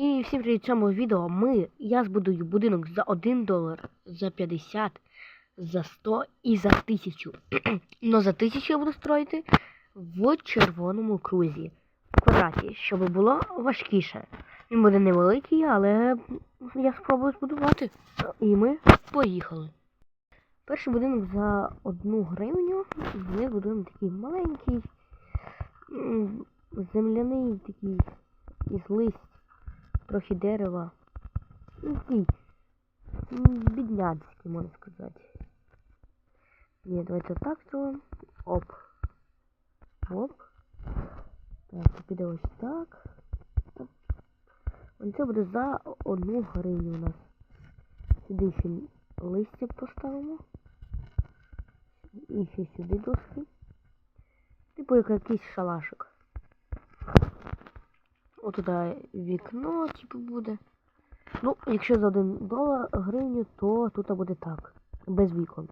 І всім в цьому відео ми, я збудую будинок за 1 долар, за 50, за 100 і за 1000. Но за 1000 я буду строїти в червоному крузі, в квадраті, щоб було важкіше. Він буде невеликий, але я спробую збудувати. І ми поїхали. Перший будинок за одну гривню. Ми будуємо такий маленький, земляний такий із лист, трохи дерева. Ну, такий бідняцький, можна сказати. Ні, давайте так зробимо. Оп. Оп. Так, піде ось так. Оп. Ось Це буде за одну гривню у нас. Сюди ще листя поставимо. І ще сюди доски. Типу як якийсь шалашик. От туди вікно, типу, буде. Ну, якщо за один долар гривню, то тут буде так. Без вікон.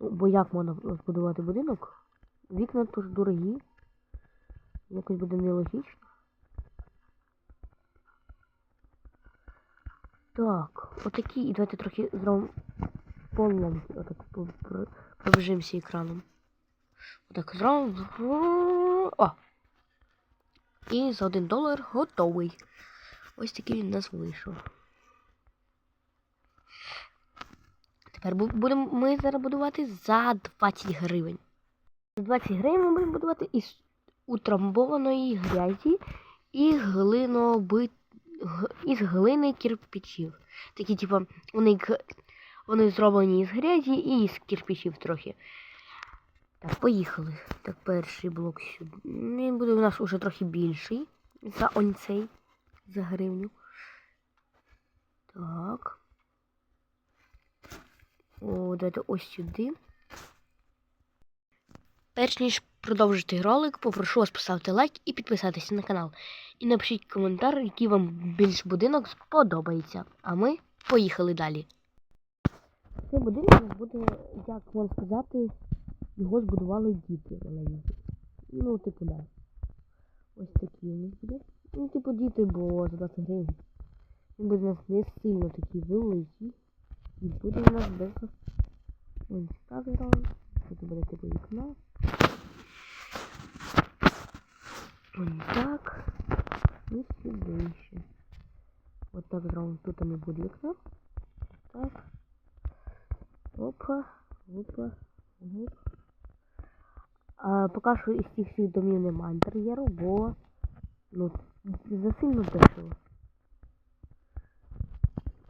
Ну, бо як можна збудувати будинок? Вікна тут дорогі. Якось буде нелогічно. Так, отакі, і давайте трохи зробимо полом. Отак пробіжимося екраном. Отак зробимо. О! І за один долар готовий. Ось такий він у нас вийшов. Тепер бу- будемо ми зараз будувати за 20 гривень. За 20 гривень ми будемо будувати із утрамбованої грязі і глинобит... із глини кирпичів. Такі, типу, вони, вони зроблені із грязі і із кирпичів трохи. Так, поїхали. Так, перший блок сюди. Він буде у нас уже трохи більший. За онцей. За гривню. Так. О, давайте ось сюди. Перш ніж продовжити ролик, попрошу вас поставити лайк і підписатися на канал. І напишіть коментар, який вам більш будинок сподобається. А ми поїхали далі. Цей будинок буде, як можна сказати, його збудували діти маленькі. Ну, типу, да. Ось такі у них буде. Ну, типу, діти, бо за 20 гривень. Він буде у нас не сильно такий великий. І буде у нас без ось зробимо. Тут буде типу вікно. Ось так. І сюди ще. От так зробимо. Тут не буде вікно. Так. Опа, опа, оп. А, поки що із цих всіх домів немає інтер'єру, бо ну, засильно дешево.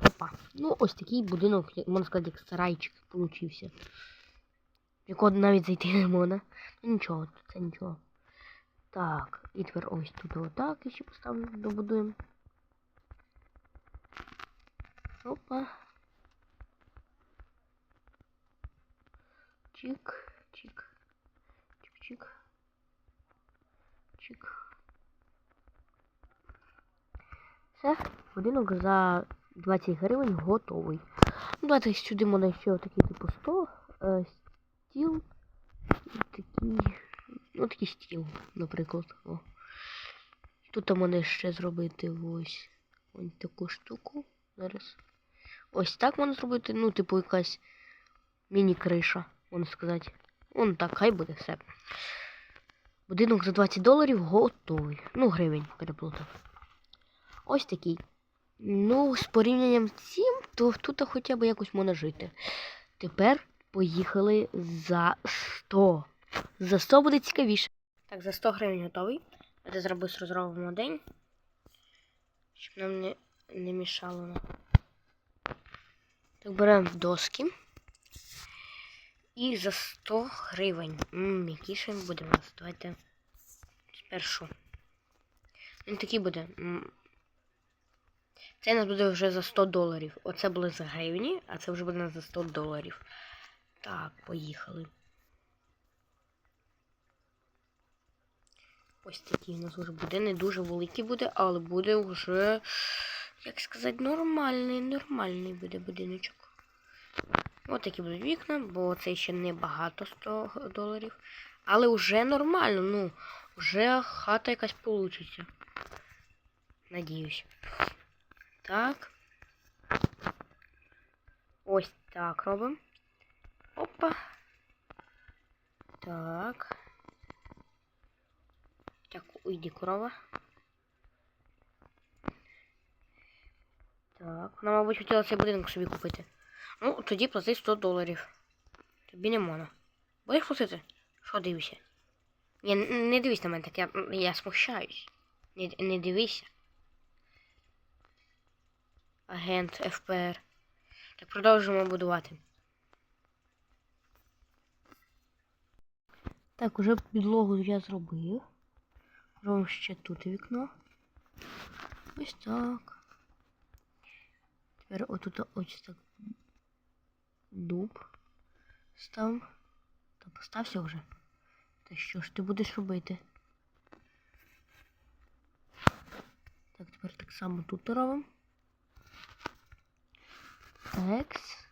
Опа. Ну, ось такий будинок, можна сказати, як сарайчик получився. Якого навіть зайти не можна. Ну нічого, це нічого. Так, і тепер ось тут отак ще поставлю, добудуємо. Опа. Чик, чик, чик, чик. Все, будинок за 20 гривень готовий. Ну, давайте сюди можна ще отакий типу стол, е, стіл і такий. Ну, такий стіл, наприклад. О. Тут можна ще зробити ось ось таку штуку. Зараз. Ось так можна зробити, ну, типу, якась міні-криша, можна сказати. Вон так, хай буде все. Будинок за 20 доларів готовий. Ну, гривень переплутав. Ось такий. Ну, з порівнянням з цим, то тут хоча б якось можна жити. Тепер поїхали за 100. За 100 буде цікавіше. Так, за 100 гривень готовий. Давайте зараз розробимо день. Щоб нам не, не мішало. Так, беремо доски. І за 100 гривень. Ммм, який ще він буде у нас? Давайте спершу. Він такий буде. Це нас буде вже за 100 доларів. Оце було за гривні, а це вже буде нас за 100 доларів. Так, поїхали. Ось такий у нас вже буде. Не дуже великий буде, але буде вже, як сказати, нормальний, нормальний буде будиночок. Ось такі будуть вікна, бо це ще не багато 100 доларів. Але вже нормально, ну, вже хата якась получиться. Надіюсь. Так. Ось так робимо. Опа. Так. Так, уйди, корова. Так, вона, мабуть, хотіла цей будинок собі купити. Ну, тоді плати 100 доларів. Тобі не можна. Будеш платити? Що дивишся? Ні, не дивись на мене так, я, я смущаюсь. Не, не дивися. Агент ФПР. Так продовжуємо будувати. Так, уже підлогу я зробив. Робимо ще тут вікно. Ось так. Тепер отут ось так дуб став. Та постався вже. Та що ж ти будеш робити? Так, тепер так само тут робимо. Текс.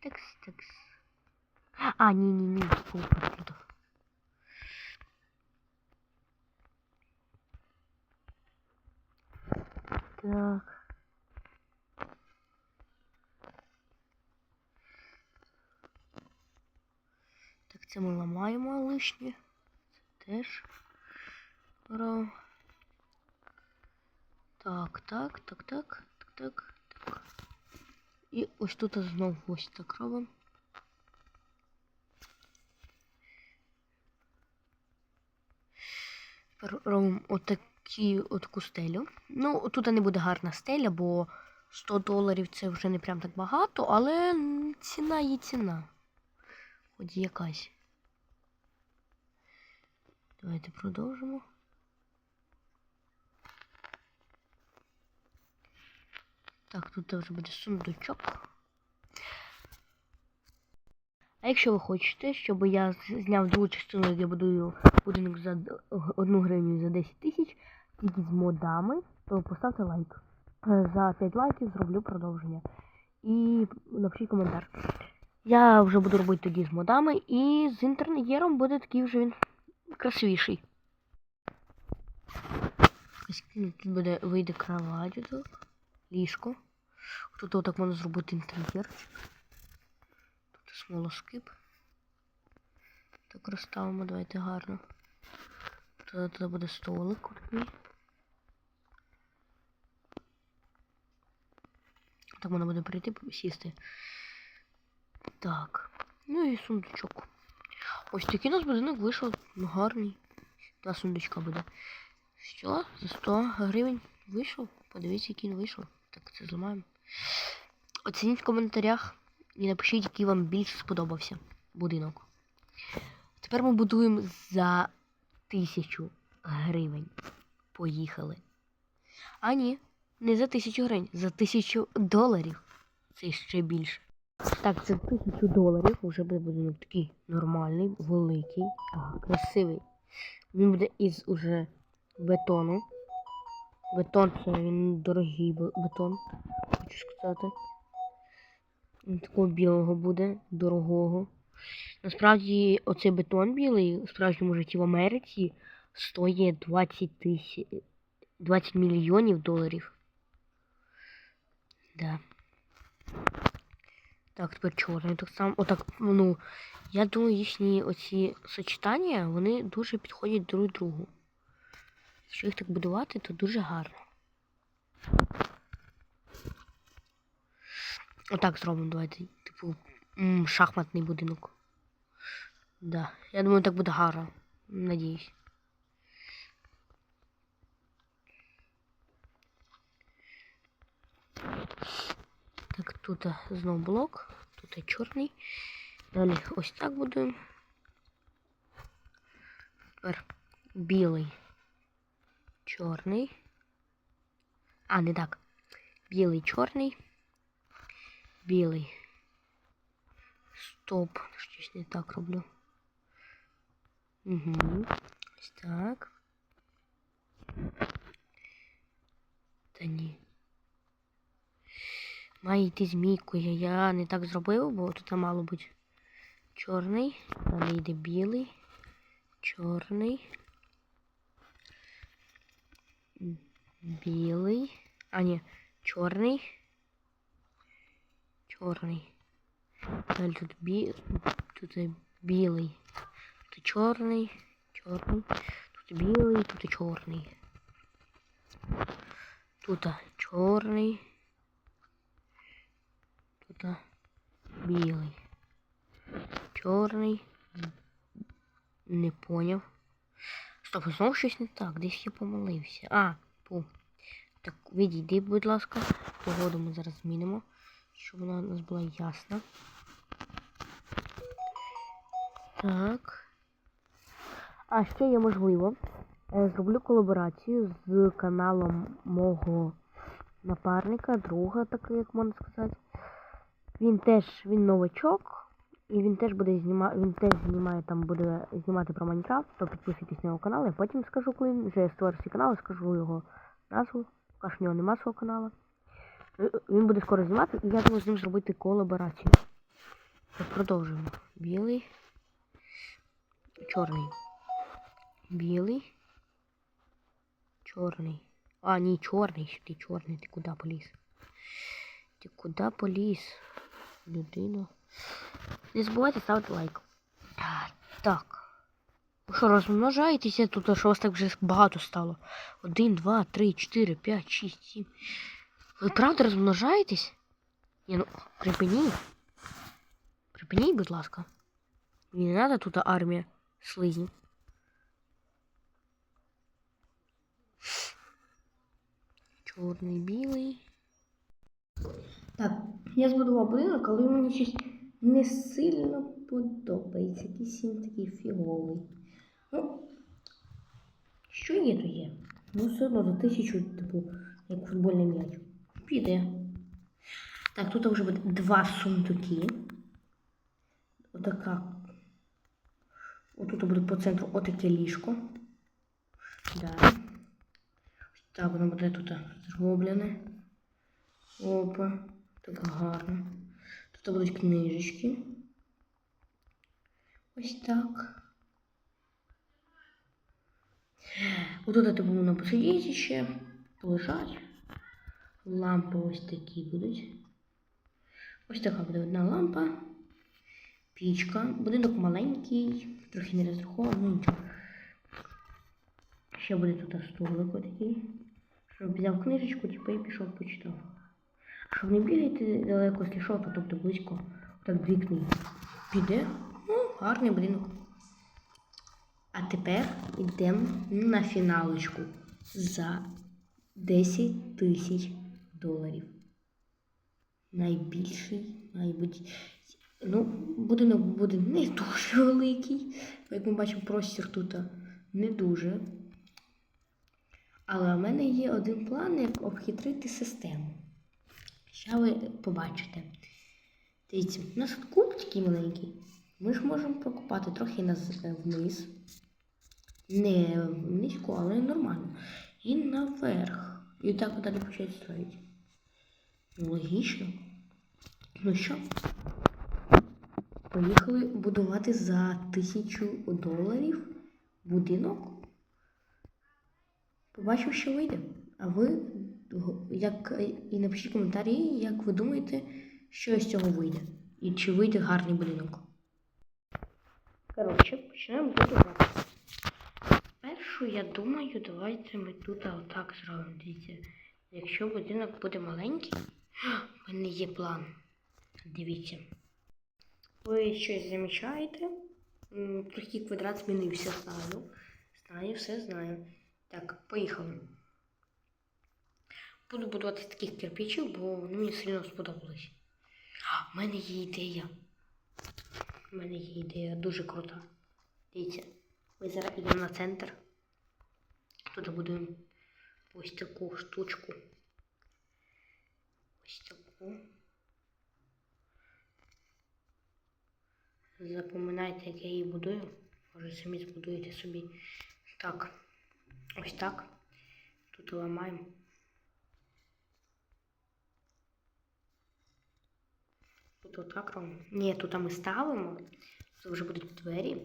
Текс, текс. А, ні, ні, ні, супер, тут. Так. Це ми ламаємо лишнє. Це теж. Так, так, так, так, так, так, так. І ось тут знову ось так робимо. Робимо отакі отаку стелю. Ну, тут не буде гарна стеля, бо 100 доларів це вже не прям так багато, але ціна є ціна. Хоч якась. Давайте продовжимо. Так, тут вже буде сундучок. А якщо ви хочете, щоб я зняв другу частину, як я будую будинок за одну гривню за 10 тисяч, тільки з модами, то поставте лайк. Е, За 5 лайків зроблю продовження. І напишіть коментар. Я вже буду робити тоді з модами, і з інтер'єром буде такий вже він красивіший. Тут буде вийде кровать, отак, ліжко. Тут отак можна зробити інтер'єр. Тут смолоскип. Так розставимо, давайте гарно. Тут, тут буде столик такий. Так можна буде прийти сісти. Так. Ну і сундучок. Ось такий у нас будинок вийшов гарний. Два сундучка буде. Що? За 100 гривень вийшов? Подивіться, який він вийшов. Так, це зламаємо. Оцініть в коментарях і напишіть, який вам більше сподобався будинок. Тепер ми будуємо за тисячу гривень. Поїхали. А ні, не за тисячу гривень, за тисячу доларів. Це ще більше. Так, це тисячу доларів. Уже буде будинок такий нормальний, великий, красивий. Він буде із уже бетону. Бетон це він дорогий бетон, хочу сказати. Він Такого білого буде, дорогого. Насправді, оцей бетон білий в справжньому житті в Америці стоїть 20 тисяч 20 мільйонів доларів. Да. Так, тепер чорний. Так само, отак, ну, я думаю, їхні оці сочетання, вони дуже підходять друг другу. Якщо їх так будувати, то дуже гарно. Отак зробимо, давайте. Типу, шахматний будинок. Да. Я думаю, так буде гарно. Надіюсь. Так, тут а, знов блок, тут а, чорний. Далі ось так будуємо. Тепер білий, чорний. А, не так. Білий, чорний. Білий. Стоп. Щось не так роблю. Угу. Ось так. Та ні. Має йти змійкою. Я не так зробив, бо тут мало бути чорний. Далі йде білий, чорний, білий. А, ні, чорний. Чорний. Далі тут бі... тут білий. Тут чорний, чорний. Тут білий, тут чорний. Тут чорний. Тут білий. Чорний. Не поняв. Стоп, знову щось не так. Десь я помилився. А, ту. Так, відійди, будь ласка. Погоду ми зараз змінимо, щоб вона у нас була ясна. Так. А ще є можливо. е, Зроблю колаборацію з каналом мого напарника, друга, так як можна сказати. Він теж він новачок. І він теж буде знімати, він теж знімає там буде знімати про Майнкрафт, то підписуйтесь на його канал, я потім скажу, коли він вже створю свій канал, скажу його назву. Поки що нього нема свого каналу. Е, Він буде скоро знімати, і я думаю з ним зробити колаборацію. Так, продовжуємо. Білий. Чорний. Білий. Чорний. А, ні, чорний. Ти чорний. Ти куди поліз? Ти куди поліз? Людина. Не забувайте ставити лайк. Так. Ви що, розмножаєтеся тут, що вас так вже багато стало? Один, два, три, чотири, п'ять, шість, сім. Ви правда розмножаєтесь? Ні, ну, припиніть. Припиніть, будь ласка. Мені не треба тут армія слизнів. Чорний, білий. Так, я збудував будинок, але мені щось не сильно подобається. Якийсь він такий фіговий. Ну, що є, то є. Ну, все одно за тисячу, типу, як футбольний м'яч. Піде. Так, тут вже буде два сундуки. Отака. Отут буде по центру отаке ліжко. Да. Так, воно буде тут зроблене. Опа, так гарно. Тут будуть книжечки. Ось так. Отут типу воно посидіти ще, полежать. Лампи ось такі будуть. Ось така буде одна лампа. Пічка. Будинок маленький, трохи не розрахований, ну нічого. Ще буде тут столик отакий. Щоб взяв книжечку, типу, і пішов почитав. Щоб не бігати далеко з лішока, тобто близько, так дві. Піде. Ну, гарний будинок. А тепер йдемо на фіналочку за 10 тисяч доларів. Найбільший, мабуть. Ну, будинок буде не дуже великий. Як ми бачимо, простір тут не дуже. Але в мене є один план, як обхитрити систему. Що ви побачите? Дивіться, у нас куб такий маленький. Ми ж можемо прокопати трохи е, вниз. Не низько, але нормально. І наверх. І так далі почати строїти. Логічно. Ну що? Поїхали будувати за тисячу доларів будинок. Побачимо, що вийде. А ви як, і напишіть коментарі, як ви думаєте, що з цього вийде. І чи вийде гарний будинок. Коротше, почнемо будувати. Першу, я думаю, давайте ми тут отак зробимо. Дивіться, якщо будинок буде маленький, в мене є план. Дивіться. Ви щось замічаєте? Трохи квадрат змінився, знаю. Знаю, все знаю. Так, поїхали. Буду будувати таких кирпичів, бо вони мені сильно сподобались. А, в мене є ідея. У мене є ідея дуже крута. Дивіться, ми зараз йдемо на центр. Тут будуємо ось таку штучку. Ось таку. Запам'ятайте, як я її будую. Може самі збудуєте собі. Так. Ось так. Тут ламаємо. Тут отак робимо. Ні, тут ми ставимо. Тут вже будуть двері.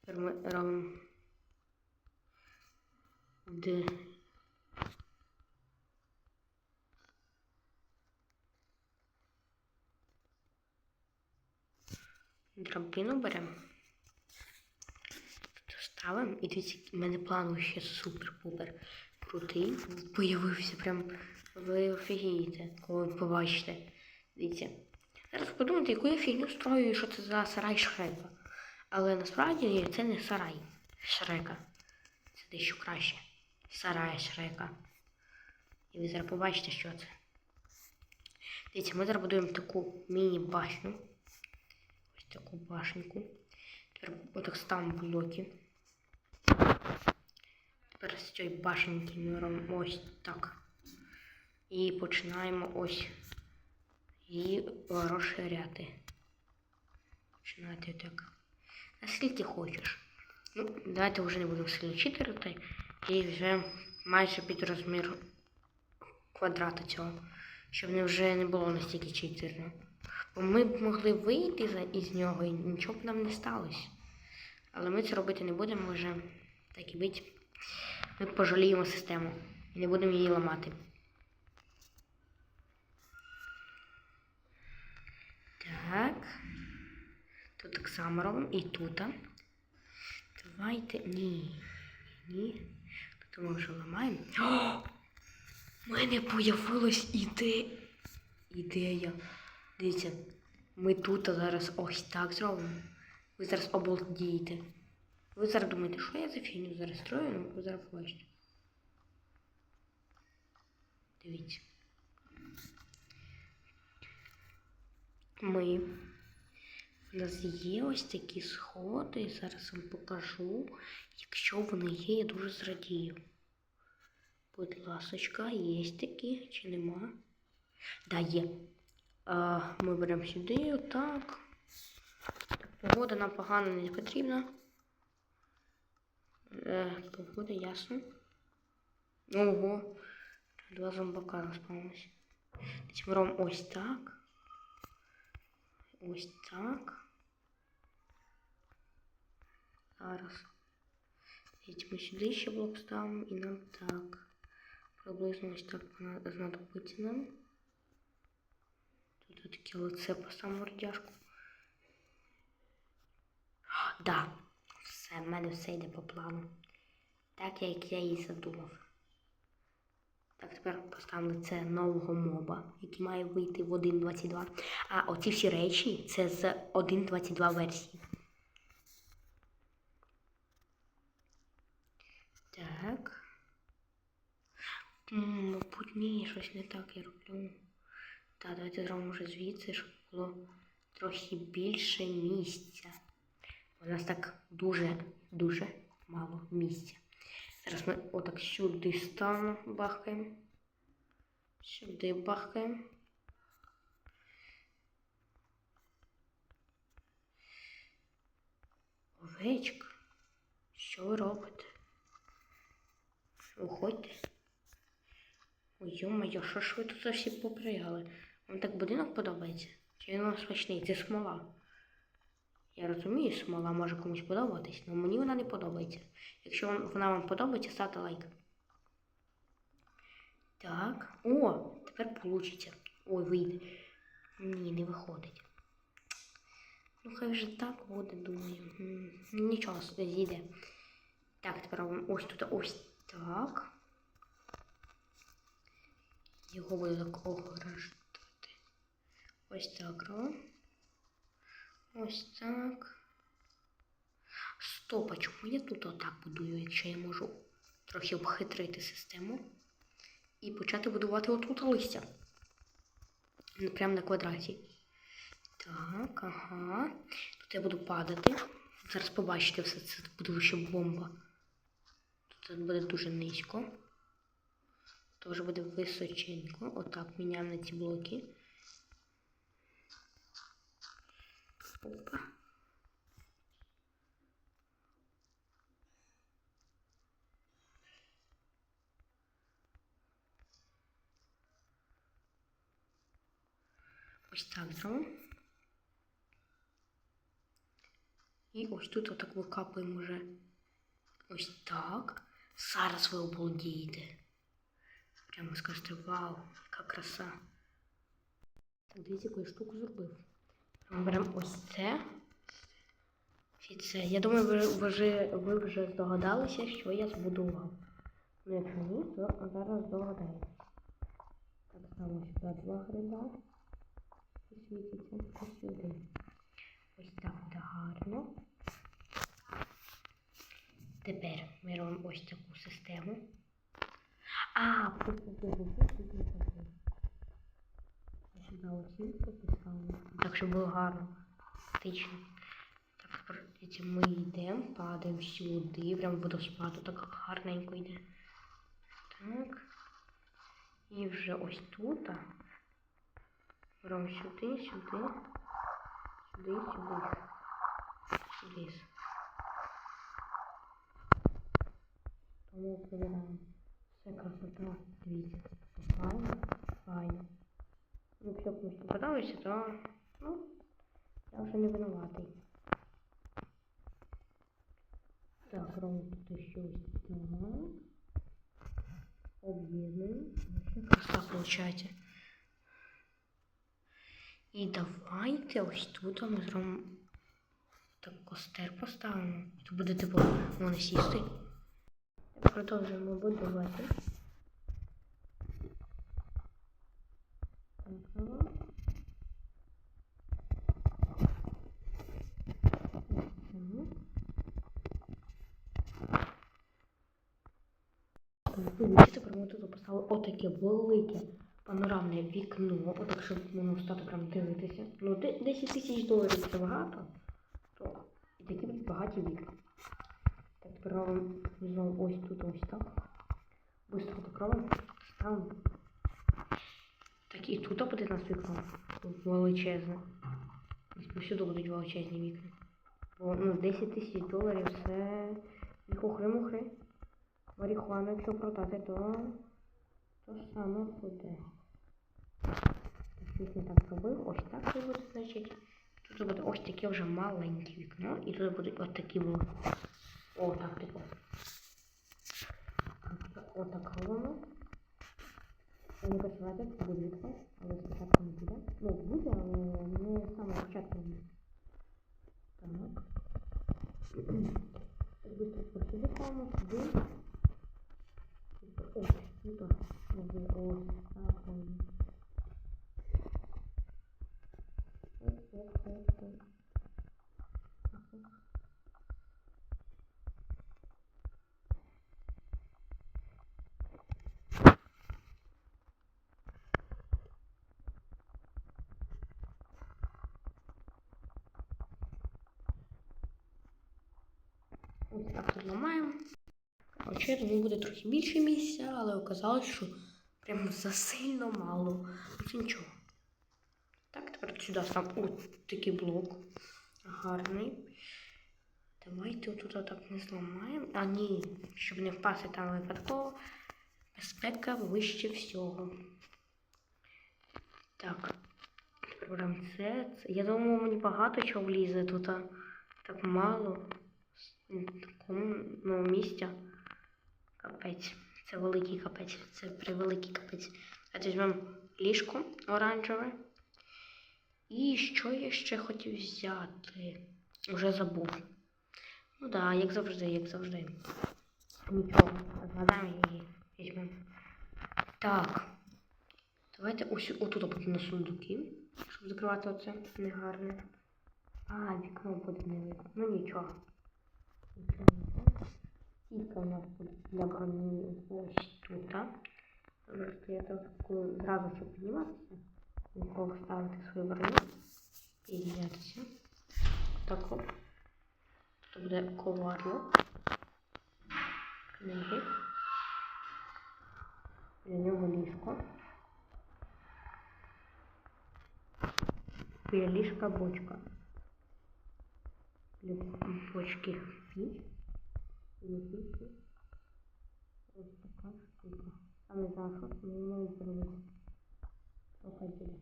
Тепер ми робимо Де? Драбину беремо. Ставимо. І дивіться, в мене план ще супер-пупер крутий. Появився прям. Ви офігієте, коли побачите. Дивіться. Зараз подумайте, яку я фігню строю, що це за сарай Шрека. Але насправді це не сарай Шрека. Це дещо краще. Сарай Шрека. І ви зараз побачите, що це. Дивіться, ми зараз будуємо таку міні-башню. Ось таку башеньку. Тепер отак ставимо блоки. Тепер з цієї башеньки ми робимо ось так. І починаємо ось її розширяти. Починати так. Наскільки хочеш. Ну, давайте вже не будемо сильно читерити. І вже майже під розмір квадрата цього. Щоб не вже не було настільки читерно. Бо ми б могли вийти із нього і нічого б нам не сталося. Але ми це робити не будемо вже. Так і бить. Ми пожаліємо систему і не будемо її ламати. Так. Тут так само робимо і тут. Давайте. Ні. Ні. Тут ми вже ламаємо. О! У мене появилась ідея. Ідея. Дивіться, ми тут зараз ось так зробимо. Ви зараз обалдієте. Ви зараз думаєте, що я за фігню зараз строю, ну ви зараз побачите. Дивіться. Ми. У нас є ось такі сходи. Зараз вам покажу. Якщо вони є, я дуже зрадію. Будь ласочка, є такі чи нема? Да, є. А, ми беремо сюди, отак. Погода нам погано не потрібна. Е, погода ясно. Ого. Два зомбака розпалились. Десь ми ось так. Ось так. Зараз. Ми сюди ще блок ставимо і нам так. Приблизно ось так зна- знадобиться нам. Тут таке лице поставимо радяшку. А, Да, все, в мене все йде по плану. Так, як я і задумав. Так, тепер поставимо лице нового моба, який має вийти в 1.22. А оці всі речі це з 1.22 версії. Так. Мабуть, ні, щось не так я роблю. Так, давайте зробимо вже звідси, щоб було трохи більше місця. У нас так дуже-дуже мало місця. Зараз ми отак сюди ставимо, бахкаємо. Сюди бахкаємо. Овечка, що ви робите? Уходьте. Ой, йо-моє, що ж ви тут всі попригали? Вам так будинок подобається? Чи він вам смачний? Це смола. Я розумію, смола може комусь подобатись, але мені вона не подобається. Якщо вона вам подобається, ставте лайк. Так. О, тепер получиться. Ой, вийде. Ні, не виходить. Ну, хай вже так буде, думаю. Нічого, зійде. Так, тепер ось тут ось так. Його так ограждати. Ось так робимо. Ось так. Стоп, а чому я тут отак будую, якщо я можу трохи обхитрити систему і почати будувати отут листя. Ну, Прямо на квадраті. Так, ага. Тут я буду падати. Зараз побачите все це буде ще бомба. Тут буде дуже низько. Вже буде височенько. Отак міняємо на ці блоки. Опа. Ось так зробимо. І ось тут отак викапуємо вже ось так. Зараз ви обалдієте. Прямо скажете, вау, яка краса. Так, дивіться, яку штуку зробив. Беремо ось це. І це. Я думаю, ви, ви, вже, ви вже здогадалися, що я збудував. Ну, якщо ні, то зараз здогадаєтесь. Так само сюди два гриба. І світиться ось сюди. Ось так буде гарно. Тепер ми робимо ось таку систему. А, просто Сюди оцінку поставлю. Так, щоб було гарно. Стично. Так, ми йдемо, падаємо сюди, прямо в водоспаду, так гарненько йде. Так. І вже ось тут. Беремо сюди, сюди, сюди, сюди. Сюди. Тому перевіряємо. Все красота. Дивіться. Файно, файно. Ну, якщо комусь подобається, то ну, я вже не винуватий. Так, робимо тут ще ось так. Об'єднуємо. Ще краса виходить. І давайте ось тут ми зробимо так костер поставимо. Тут буде типу воно сісти. Так, продовжуємо будувати. Так, ага. Мгм. Так, Дивіться, тепер ми тут поставили отаке велике панорамне вікно, отак, щоб воно стати прям дивитися. Ну, 10 тисяч доларів це багато, то такі будуть багаті вікна. Так, тепер робимо знову ось тут ось так. Быстро так робимо, ставимо. Так, і тут буде нас вікно величезне. Повсюди будуть величезні вікна. Бо ну, 10 тисяч доларів це хухри-мухри. Марихуану, якщо продати, то то саме буде. Щось так зробив. Ось так це буде, значить. Тут буде ось таке вже маленьке вікно. І тут будуть ось такі були. О, так, типу. Отак робимо. Не працювати, це буде вікно, але спочатку не буде. Ну, буде, але не з самого початку не. Так. Быстро посюди ставимо, сюди. Ось, так, може, ось, так, робимо. Ось, ось, ось, ось. Так, так. Ось так тут ламаємо. Короче, тому буде трохи більше місця, але оказалось, що прям засильно мало. Це нічого. Так, тепер сюди став от такий блок. Гарний. Давайте отут так не зламаємо. А ні, щоб не впасти там випадково. Безпека вище всього. Так. Це, це. Я думаю, мені багато чого влізе тут. Так мало. В такому ну, місця. Капець. Це великий капець. Це превеликий капець. А візьмемо ліжко оранжеве. І що я ще хотів взяти? Уже забув. Ну так, да, як завжди, як завжди. Нічого, згадаємо її. Візьмемо. Так. Давайте ось отут на сундуки, щоб закривати оце негарне. А, вікно буде не видно. Ну нічого. Нічого, Сітка у нас для броні ось тут. а. Просто я так зразу щоб підніматися, нікого ставити свою броню, піднятися. Так от. Тут буде ковадло. Книги. Для нього ліжко. Біля ліжка бочка. Біля бочки піч. Пічки. Ось така штука. Там не знаю, що не можу зробити. Проходили.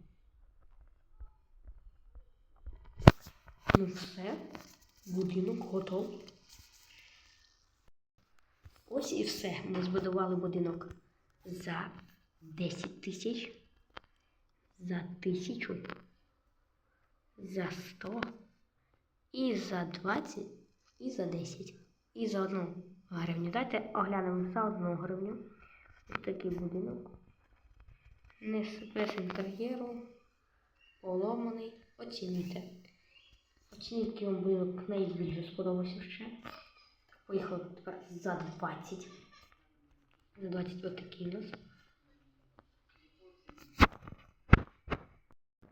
Ну все, будинок готовий. Ось і все. Ми збудували будинок за 10 тисяч, за тисячу, за 100, і за 20, і за 10, і за одну гривню. Дайте оглянемо за одну гривню. Ось такий будинок. Без інтер'єру, поломаний. Оцінюйте. Оцініть, вам будинок найбільше сподобався ще. Поїхали тепер за 20. За 20 отакий у нас.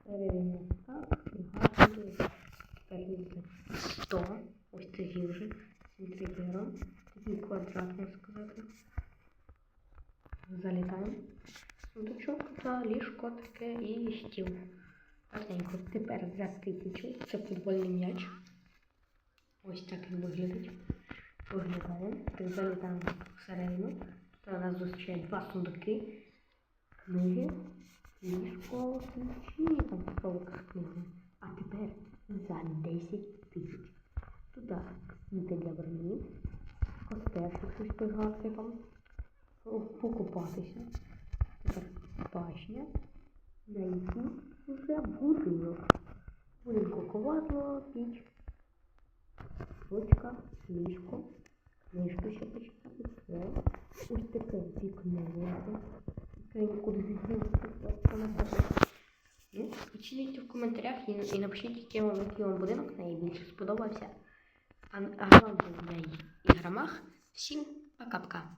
Перевіримо так. Тепер 100. Ось такий вже інтер'єром. Такий квадрат, можна сказати. Залітаємо. Сундучок за ліжко таке і стіл. Гарненько. Тепер за тисячу. Це футбольний м'яч. Ось так він виглядить. Виглядає. Так залітаємо всередину. Та нас зустрічає два сундуки, книги, ліжко, ключі, там столик з книгами. А тепер за 10 тисяч. Туди квіти для броні, костер, щоб щось пограти там, покупатися. Тепер на якій вже будинок. Будинку ковадло, піч, ручка, ліжко, книжку ще почитати, все. Ось таке вікно. Це нікуди не Ну, оцініть в коментарях і, і напишіть, який вам будинок найбільше сподобався. Вам був на ігромах. Всім пока-пока.